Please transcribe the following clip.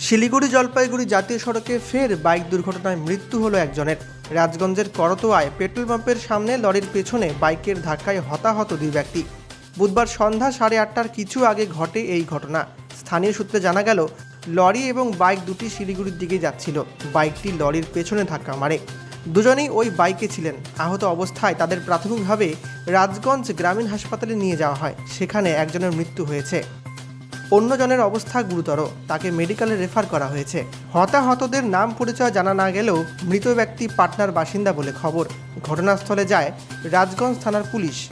শিলিগুড়ি জলপাইগুড়ি জাতীয় সড়কে ফের বাইক দুর্ঘটনায় মৃত্যু হলো একজনের। রাজগঞ্জের করতোয়ায় পেট্রোল পাম্পের সামনে লরির পেছনে বাইকের ধাক্কায় হতাহত দুই ব্যক্তি। বুধবার সন্ধ্যা সাড়ে আটটার কিছু আগে ঘটে এই ঘটনা। স্থানীয় সূত্রে জানা গেল, লরি এবং বাইক দুটি শিলিগুড়ির দিকে যাচ্ছিল। বাইকটি লরির পেছনে ধাক্কা মারে। দুজনেই ওই বাইকে ছিলেন। আহত অবস্থায় তাদের প্রাথমিকভাবে রাজগঞ্জ গ্রামীণ হাসপাতালে নিয়ে যাওয়া হয়। সেখানে একজনের মৃত্যু হয়েছে। অন্যজনের অবস্থা গুরুতর। তাকে মেডিকেলে রেফার করা হয়েছে। হতাহতদের নাম পরিচয় জানা না গেলেও মৃত ব্যক্তি পাটনার বাসিন্দা বলে খবর। ঘটনাস্থলে যায় রাজগঞ্জ থানার পুলিশ।